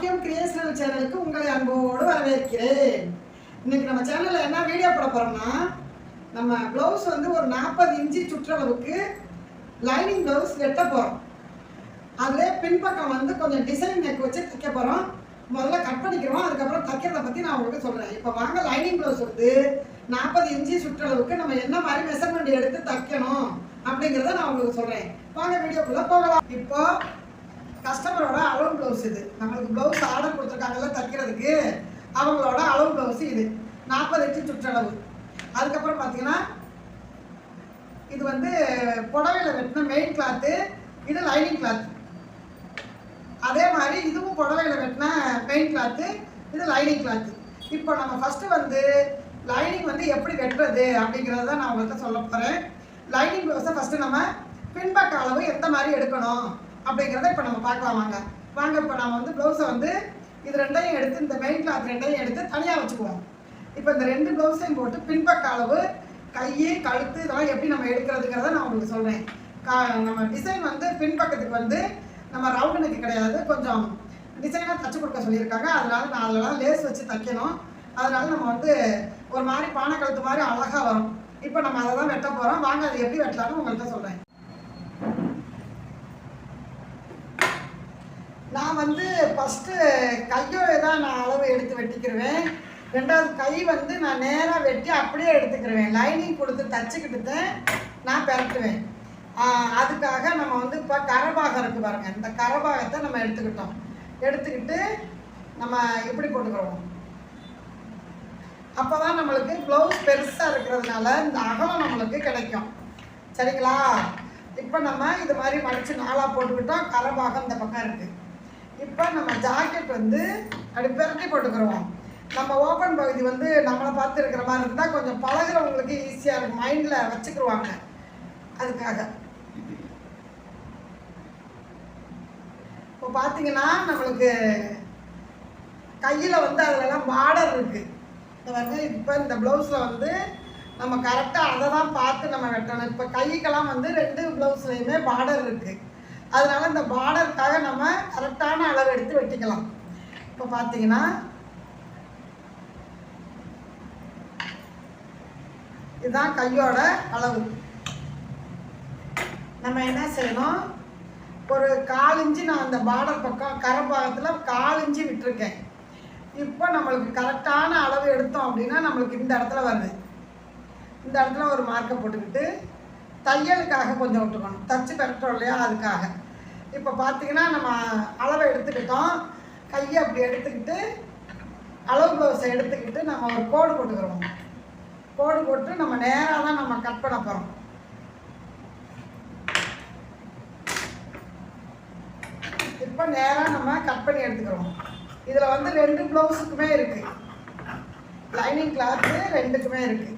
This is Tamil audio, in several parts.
பாக்கியம் கிரியேஷனல் சேனலுக்கு உங்களை அன்போடு வரவேற்கிறேன். இன்னைக்கு நம்ம சேனலில் என்ன வீடியோ போட போகிறோம்னா நம்ம ப்ளவுஸ் வந்து ஒரு நாற்பது இன்ச்சு சுற்றளவுக்கு லைனிங் ப்ளவுஸ் வெட்ட போகிறோம் அதில் பின்பக்கம் வந்து கொஞ்சம் டிசைன் நெக் வச்சு தைக்க போகிறோம் முதல்ல கட் பண்ணிக்கிறோம். அதுக்கப்புறம் தைக்கிறத பற்றி நான் உங்களுக்கு சொல்கிறேன் இப்போ வாங்க லைனிங் ப்ளவுஸ் வந்து நாற்பது இன்ச்சு சுற்றளவுக்கு நம்ம என்ன மாதிரி மெஷர்மெண்ட் எடுத்து தைக்கணும் அப்படிங்கிறத நான் உங்களுக்கு சொல்கிறேன் வாங்க வீடியோக்குள்ளே போகலாம். இப்போ கஸ்டமரோட அளவு ப்ளவுஸ் இது. நம்மளுக்கு ப்ளவுஸ் ஆர்டர் கொடுத்துருக்காங்கல்ல தைக்கிறதுக்கு அவங்களோட அளவு ப்ளவுஸ் இது. நாற்பது இன்ச்சு சுற்றளவு. அதுக்கப்புறம் பார்த்தீங்கன்னா இது வந்து புடவையில் வெட்டின மெயின் கிளாத்து இது லைனிங் கிளாத் அதே மாதிரி இதுவும் புடவையில் வெட்டின மெயின் கிளாத்து இது லைனிங் கிளாத்து இப்போ நம்ம ஃபஸ்ட்டு வந்து லைனிங் வந்து எப்படி வெட்டுறது அப்படிங்கிறத தான் நான் உங்கள்கிட்ட சொல்ல போகிறேன் லைனிங் ப்ளவுஸை ஃபஸ்ட்டு நம்ம பின்பக்க அளவு எந்த மாதிரி எடுக்கணும்? அப்படிங்கிறத இப்போ நம்ம பார்க்கலாம் வாங்க. வாங்க இப்போ நம்ம வந்து ப்ளவுஸை வந்து இது ரெண்டையும் எடுத்து இந்த மெயின் கிளாத் ரெண்டையும் எடுத்து தனியாக வச்சுக்குவோம். இப்போ இந்த ரெண்டு ப்ளவுஸையும் போட்டு பின்பக்க அளவு கை கழுத்து இதெல்லாம் எப்படி நம்ம எடுக்கிறதுங்கிறத நான் உங்களுக்கு சொல்கிறேன் கா நம்ம டிசைன் வந்து பின்பக்கத்துக்கு வந்து நம்ம ரவுண்டு கிடையாது. கொஞ்சம் டிசைனாக தச்சு கொடுக்க சொல்லியிருக்காங்க. அதனால் நான் அதிலலாம் லேஸ் வச்சு தைக்கணும். அதனால் நம்ம வந்து ஒரு மாதிரி பானை கழுத்து மாதிரி அழகாக வரும். இப்போ நம்ம அதை தான் வெட்ட போகிறோம் வாங்க அது எப்படி வெட்டலாம்னு உங்கள்கிட்ட சொல்கிறேன் நான் வந்து ஃபஸ்ட்டு கையோட தான் நான் அளவு எடுத்து வெட்டிக்கிருவேன். ரெண்டாவது கை வந்து நான் நேராக வெட்டி அப்படியே எடுத்துக்கிருவேன். லைனிங் கொடுத்து தச்சுக்கிட்டு தான் நான் பரட்டுவேன். அதுக்காக நம்ம வந்து இப்போ கரபாகம் இருக்குது பாருங்கள் இந்த கரபாகத்தை நம்ம எடுத்துக்கிட்டோம். எடுத்துக்கிட்டு நம்ம எப்படி போட்டுக்கிறோம்? அப்போ தான் நம்மளுக்கு ப்ளவுஸ் பெருசாக இருக்கிறதுனால இந்த அகலம் நம்மளுக்கு கிடைக்கும். சரிங்களா? இப்போ நம்ம இது மாதிரி மடித்து நாளாக போட்டுக்கிட்டோம் கரபாகம் இந்த பக்கம் இருக்குது இப்போ நம்ம ஜாக்கெட் வந்து அப்படி பெரட்டி போட்டுக்கிறோம். நம்ம ஓப்பன் பகுதி வந்து நம்மளை பார்த்து இருக்கிற மாதிரி இருந்தால் கொஞ்சம் பழகுறவங்களுக்கு ஈஸியாக இருக்கும். மைண்டில் வச்சுக்கிருவாங்க. அதுக்காக. இப்போ பார்த்தீங்கன்னா நம்மளுக்கு கையில் வந்து அதிலலாம் பார்டர் இருக்குது இந்த வந்து இப்போ இந்த ப்ளவுஸில் வந்து நம்ம கரெக்டாக அதை தான் பார்த்து நம்ம வெட்டணும். இப்போ கைக்கெல்லாம் வந்து ரெண்டு ப்ளவுஸ்லேயுமே பார்டர் இருக்குது அதனால் இந்த பார்டருக்காக எடுத்து வெட்டிக்கலாம். இப்போ பார்த்தீங்கன்னா இதுதான் கையோட அளவு. நம்ம என்ன செய்யணும்? ஒரு கால் இன்ச்சு நான் அந்த பார்டர் பக்கம் கரை பாகத்தில் கால் இன்ச்சு விட்டுருக்கேன். இப்போ நம்மளுக்கு கரெக்டான அளவு எடுத்தோம் அப்படின்னா நம்மளுக்கு இந்த இடத்துல வருது. இந்த இடத்துல ஒரு மார்க்கை போட்டுக்கிட்டு தையலுக்காக கொஞ்சம் விட்டுக்கணும் தச்சு பெறட்டோம் இல்லையா அதுக்காக. இப்போ பார்த்தீங்கன்னா நம்ம அளவை எடுத்துக்கிட்டோம். கையை அப்படி எடுத்துக்கிட்டு அளவு ப்ளவுஸை எடுத்துக்கிட்டு நம்ம ஒரு கோடு போட்டுக்கிறோம். கோடு போட்டு நம்ம நேராக தான் நம்ம கட் பண்ண போகிறோம் இப்போ நேராக நம்ம கட் பண்ணி எடுத்துக்கிறோம். இதில் வந்து ரெண்டு ப்ளவுஸுக்குமே இருக்குது லைனிங் கிளாத்து ரெண்டுக்குமே இருக்குது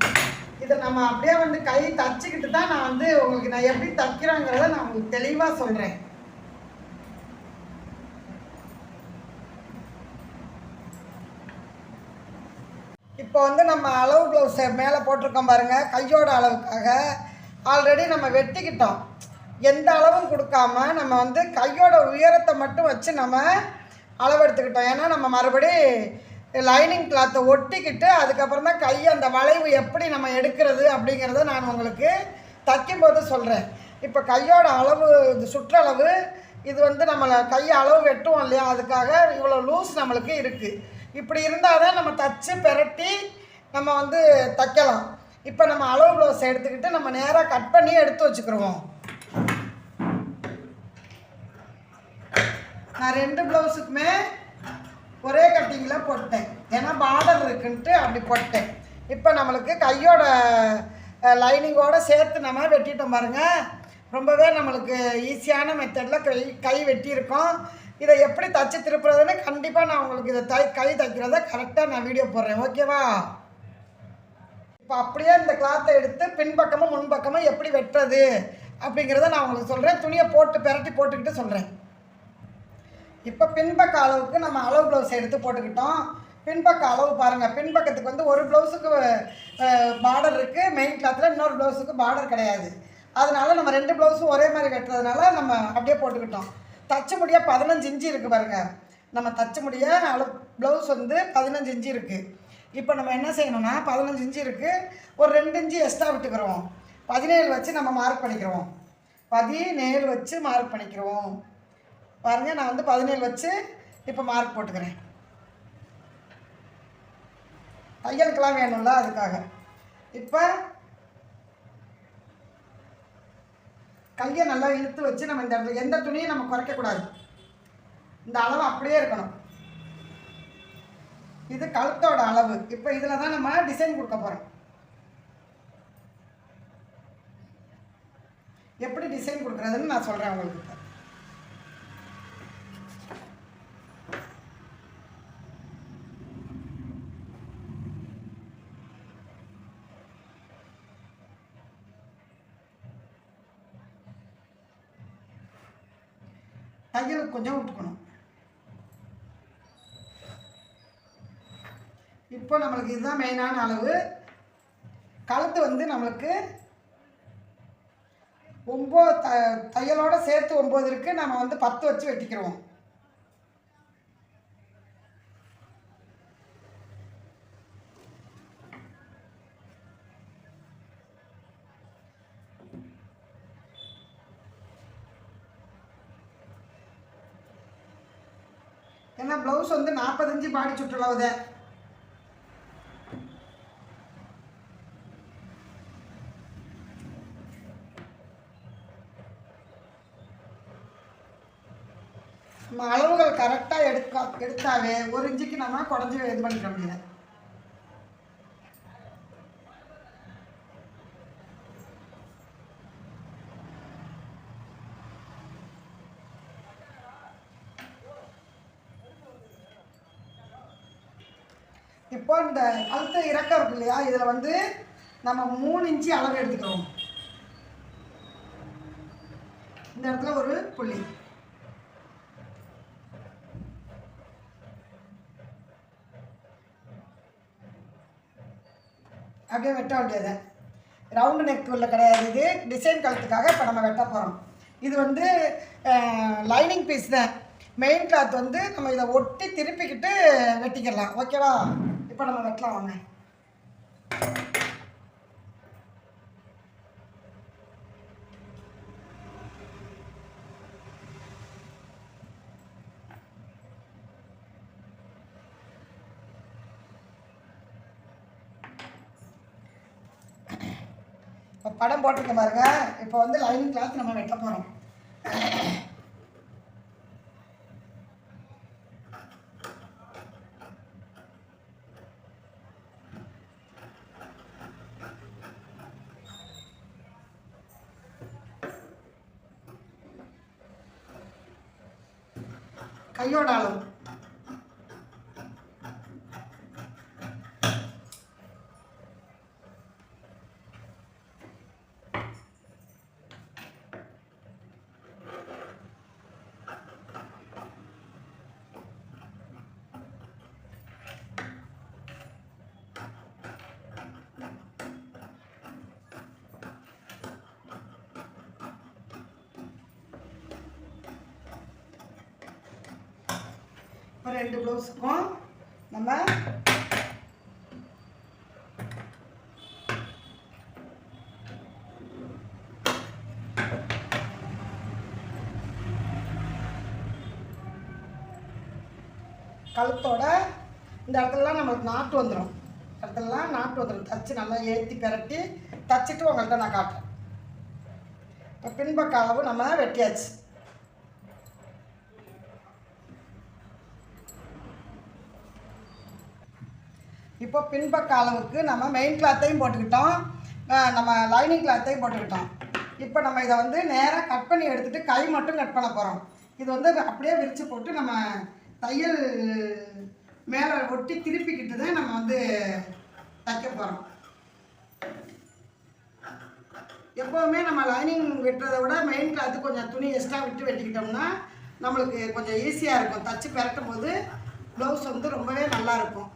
இதை நம்ம அப்படியே வந்து கை தச்சுக்கிட்டு தான் நான் வந்து உங்களுக்கு நான் எப்படி தைக்கிறேங்கிறத நான் உங்களுக்கு தெளிவாக சொல்கிறேன் இப்போ வந்து நம்ம அளவு ப்ளவுஸை மேலே போட்டிருக்கோம் பாருங்கள் கையோட அளவுக்காக. ஆல்ரெடி நம்ம வெட்டிக்கிட்டோம். எந்த அளவும் கொடுக்காம நம்ம வந்து கையோட உயரத்தை மட்டும் வச்சு நம்ம அளவெடுத்துக்கிட்டோம். ஏன்னா நம்ம மறுபடி லைனிங் கிளாத்தை ஒட்டிக்கிட்டு அதுக்கப்புறம் தான் கை அந்த வளைவு எப்படி நம்ம எடுக்கிறது அப்படிங்கிறத நான் உங்களுக்கு தைக்கும்போது சொல்கிறேன் இப்போ கையோட அளவு இது சுற்றளவு இது வந்து நம்மளை கை அளவு வெட்டுவோம் இல்லையா? அதுக்காக இவ்வளோ லூஸ் நம்மளுக்கு இருக்குது இப்படி இருந்தால் தான் நம்ம தச்சு பெரட்டி நம்ம வந்து தைக்கலாம். இப்போ நம்ம அளவு ப்ளவுஸ் எடுத்துக்கிட்டு நம்ம நேராக கட் பண்ணி எடுத்து வச்சுக்கிருவோம். நான் ரெண்டு ப்ளவுஸுக்குமே ஒரே கட்டிங்கில் போட்டேன். ஏன்னா பார்டர் இருக்குன்ட்டு அப்படி போட்டேன். இப்போ நம்மளுக்கு கையோட லைனிங்கோடு சேர்த்து நம்ம வெட்டிட்டோம் பாருங்கள் ரொம்பவே நம்மளுக்கு ஈஸியான மெத்தடில் கை கை வெட்டியிருக்கோம். இதை எப்படி தச்சு திருப்புறதுன்னு கண்டிப்பாக நான் உங்களுக்கு இதை தை கை தைக்கிறத கரெக்டாக நான் வீடியோ போடுறேன். ஓகேவா இப்போ அப்படியே இந்த கிளாத்தை எடுத்து பின்பக்கமும் முன்பக்கமும் எப்படி வெட்டுறது அப்படிங்கிறத நான் உங்களுக்கு சொல்கிறேன் துணியை போட்டு பெரட்டி போட்டுக்கிட்டு சொல்கிறேன் இப்போ பின்பக்க அளவுக்கு நம்ம அளவு ப்ளவுஸ் எடுத்து போட்டுக்கிட்டோம். பின்பக்க அளவு பாருங்கள் பின்பக்கத்துக்கு வந்து ஒரு ப்ளவுஸுக்கு பார்டர் இருக்குது மெயின் கிளாத்தில் இன்னொரு ப்ளவுஸுக்கு பார்டர் கிடையாது. அதனால் நம்ம ரெண்டு ப்ளவுஸும் ஒரே மாதிரி கட்டுறதுனால நம்ம அப்படியே போட்டுக்கிட்டோம். தச்சு முடிய பதினஞ்சு இன்ச்சு இருக்குது பாருங்கள் நம்ம தச்ச முடிய அளவு ப்ளவுஸ் வந்து பதினஞ்சு இன்ச்சு இருக்குது இப்போ நம்ம என்ன செய்யணும்னா பதினஞ்சு இன்ச்சு இருக்குது ஒரு ரெண்டு இன்ச்சு எக்ஸ்ட்ரா விட்டுக்கிறோம். பதினேழு வச்சு நம்ம மார்க் பண்ணிக்கிறோம். பதினேழு வச்சு மார்க் பண்ணிக்கிறோம். பாருங்கள் நான் வந்து பதினேழு வச்சு இப்போ மார்க் போட்டுக்கிறேன். தையலுக்கெல்லாம் வேணும்ல அதுக்காக. இப்போ கையை நல்லா இழுத்து வச்சு நம்ம இந்த இடத்துல எந்த துணியும் நம்ம குறைக்கக்கூடாது. இந்த அளவு அப்படியே இருக்கணும். இது கழுத்தோட அளவு. இப்போ இதில் தான் நம்ம டிசைன் கொடுக்க போகிறோம் எப்படி டிசைன் கொடுக்குறதுன்னு நான் சொல்கிறேன் உங்களுக்கு. தையலுக்கு கொஞ்சம் விட்டுக்கணும். இப்போ நம்மளுக்கு இதுதான் மெயினான அளவு. கழுத்து வந்து நம்மளுக்கு ஒம்பது த தையலோடு சேர்த்து ஒம்பது இருக்குது நம்ம வந்து பத்து வச்சு வெட்டிக்கிறோம். பார்த்தீங்கன்னா ப்ளவுஸ் வந்து நாற்பத்தஞ்சு பாடி சுற்றளவு நம்ம அளவுகள் கரெக்டாக எடுக்க எடுத்தாவே ஒரு இன்ச்சுக்கு நம்ம குறைஞ்சி இது பண்ணிக்க முடியாது இப்போ இந்த அழுத்த இறக்கம் இருக்கு இல்லையா? இதில் வந்து நம்ம மூணு இன்ச்சு அளவு எடுத்துக்கிறோம் இந்த இடத்துல ஒரு புள்ளி. அப்படியே வெட்ட வேண்டியது. ரவுண்டு நெக் உள்ள கிடையாது. இது டிசைன் கழுத்துக்காக இப்போ நம்ம வெட்ட போகிறோம் இது வந்து லைனிங் பீஸ் தான். மெயின் கிளாத் வந்து நம்ம இதை ஒட்டி திருப்பிக்கிட்டு வெட்டிக்கலாம் ஓகேவா இப்போ நம்ம வெட்டலாம் வாங்க. இப்போ படம் போட்டிருக்க பாருங்க. இப்போ வந்து லைனிங் கிளாத் நம்ம வெட்ட போகிறோம் கையோட அளவு இப்போ ரெண்டு ப்ளவுஸுக்கும் நம்ம கழுத்தோட இந்த இடத்துலலாம் நம்மளுக்கு நாட்டு வந்துடும் இடத்துலலாம் நாட்டு வந்துடும் தச்சு நல்லா ஏற்றி பெரட்டி தச்சுட்டு உங்கள்கிட்ட நான் காட்டுறேன். இப்போ பின்பக்க அளவு நம்ம வெட்டியாச்சு. இப்போ பின்பக்க அளவுக்கு நம்ம மெயின் கிளாத்தையும் போட்டுக்கிட்டோம். நம்ம லைனிங் கிளாத்தையும் போட்டுக்கிட்டோம். இப்போ நம்ம இதை வந்து நேராக கட் பண்ணி எடுத்துகிட்டு கை மட்டும் கட் பண்ண போகிறோம் இது வந்து அப்படியே விரித்து போட்டு நம்ம தையல் மேலே ஒட்டி திருப்பிக்கிட்டு தான் நம்ம வந்து தைக்க போகிறோம் எப்போவுமே நம்ம லைனிங் வெட்டுறதை விட மெயின் கிளாத்து கொஞ்சம் துணி எக்ஸ்ட்ரா விட்டு வெட்டிக்கிட்டோம்னா நம்மளுக்கு கொஞ்சம் ஈஸியாக இருக்கும். தச்சு பெரட்டும் போது ப்ளவுஸ் வந்து ரொம்பவே நல்லாயிருக்கும்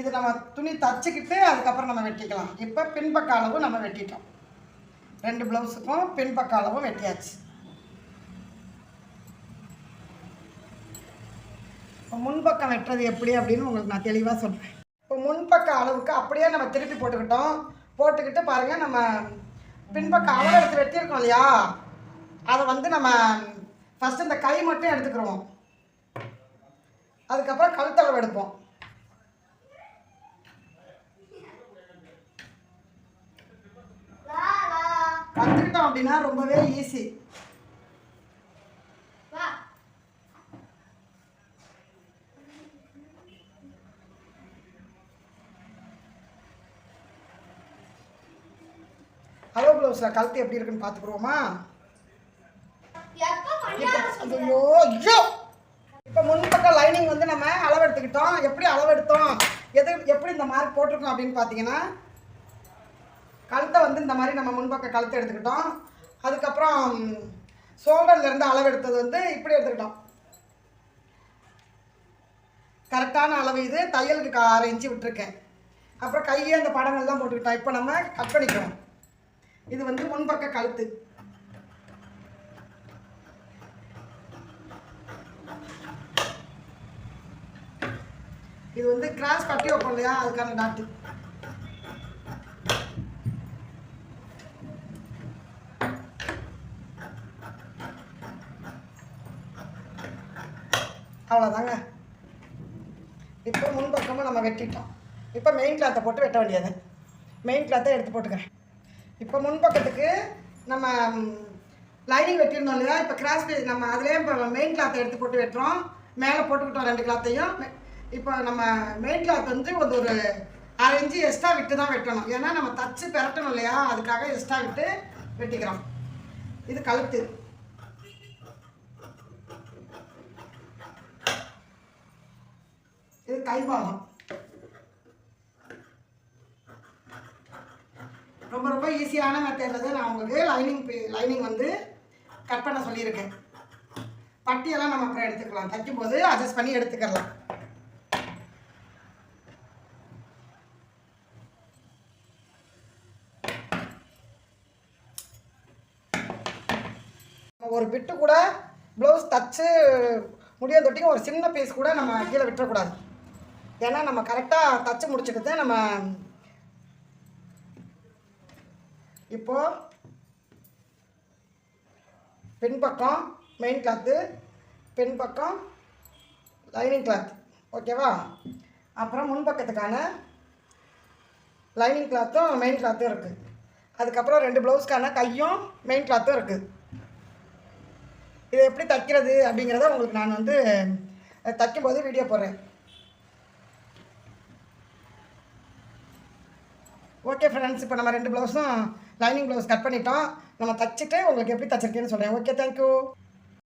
இது நம்ம துணி தச்சுக்கிட்டு அதுக்கப்புறம் நம்ம வெட்டிக்கலாம். இப்போ பின்பக்க அளவு நம்ம வெட்டிட்டோம். ரெண்டு ப்ளவுஸுக்கும் பின்பக்க அளவும் வெட்டியாச்சு. இப்போ முன்பக்கம் வெட்டுறது எப்படி அப்படின்னு உங்களுக்கு நான் தெளிவாக சொல்கிறேன் இப்போ முன்பக்க அளவுக்கு அப்படியே நம்ம திருப்பி போட்டுக்கிட்டோம். போட்டுக்கிட்டு பாருங்கள் நம்ம பின்பக்க அளவு எடுத்து வெட்டியிருக்கோம் இல்லையா? அதை வந்து நம்ம ஃபஸ்ட்டு இந்த கை மட்டும் எடுத்துக்கிறோம் அதுக்கப்புறம் கழுத்தளவு எடுப்போம். அப்படின்னா ரொம்பவே ஈஸி ஹலோ ப்ளவுஸில் கழுத்து எப்படி இருக்குன்னு பார்த்துக்குருவோமா இப்போ ஐயோ ஐயோ! இப்போ முன்பக்கம் லைனிங் வந்து நம்ம அளவு எடுத்துக்கிட்டோம் எப்படி அளவு எடுத்தோம் எது எப்படி இந்த மார்க் போட்டிருக்கோம் அப்படின்னு பார்த்தீங்கன்னா கழுத்தை வந்து இந்த மாதிரி நம்ம முன்பக்க கழுத்தை எடுத்துக்கிட்டோம். அதுக்கப்புறம் சோல்டர்லேருந்து அளவு எடுத்தது வந்து இப்படி எடுத்துக்கிட்டோம். கரெக்டான அளவு இது. தையலுக்கு அரை இன்ச்சு விட்டுருக்கேன். அப்புறம் கையே அந்த படங்கள் தான் போட்டுக்கிட்டோம். இப்போ நம்ம கட் பண்ணிக்கிறோம். இது வந்து முன்பக்க கழுத்து. இது வந்து கிராஸ் கட்டி வைப்போம் இல்லையா? அதுக்கான டாட்டு. அவ்வளோதாங்க இப்போ முன்பக்கமாக நம்ம வெட்டிட்டோம். இப்போ மெயின் கிளாத்தை போட்டு வெட்ட வேண்டியது. மெயின் கிளாத்தை எடுத்து போட்டுக்கிறேன். இப்போ முன்பக்கத்துக்கு நம்ம லைனிங் வெட்டியிருந்தோம் இல்லையா? இப்போ கிராஸ் பீஸ் நம்ம அதுலேயே இப்போ மெயின் கிளாத்தை எடுத்து போட்டு வெட்டுறோம். மேலே போட்டுக்கிட்டோம் ரெண்டு கிளாத்தையும் இப்போ நம்ம மெயின் கிளாத் வந்து ஒரு ஒரு அரை இன்ச்சு எக்ஸ்ட்ரா விட்டு தான் வெட்டணும். ஏன்னா நம்ம தச்சு பெரட்டணும் இல்லையா? அதுக்காக எக்ஸ்ட்ரா விட்டு வெட்டிக்கிறோம். இது கழுத்து. டைம் ஆகும் ரொம்ப ரொம்ப ஈஸியான மெத்தடில் தான் நான் உங்களுக்கு லைனிங் லைனிங் வந்து கட் பண்ண சொல்லியிருக்கேன். பட்டியெல்லாம் நம்ம அப்புறம் எடுத்துக்கலாம். தைக்கும்போது அட்ஜஸ்ட் பண்ணி எடுத்துக்கலாம். ஒரு பிட்டு கூட ப்ளவுஸ் தச்சு முடியாத தொட்டிங்க ஒரு சின்ன பீஸ் கூட நம்ம கீழே விட்டுறக்கூடாது. ஏன்னா நம்ம கரெக்டாக தச்சு முடிச்சுக்கிட்டு நம்ம இப்போது பின்பக்கம் மெயின் கிளாத்து பின்பக்கம் லைனிங் கிளாத் ஓகேவா அப்புறம் முன்பக்கத்துக்கான லைனிங் கிளாத்தும் மெயின் கிளாத்தும் இருக்குது அதுக்கப்புறம் ரெண்டு ப்ளவுஸ்க்கான கையும் மெயின் கிளாத்தும் இருக்குது இதை எப்படி தைக்கிறது அப்படிங்கிறத உங்களுக்கு நான் வந்து தைக்கும்போது வீடியோ போடுறேன். ஓகே ஃப்ரெண்ட்ஸ் இப்போ நம்ம ரெண்டு ப்ளவுஸும் லைனிங் ப்ளவுஸ் கட் பண்ணிட்டோம். நம்ம தைச்சிட்டு உங்களுக்கு எப்படி தச்சிருக்கேன்னு சொல்கிறேன் ஓகே தேங்க்யூ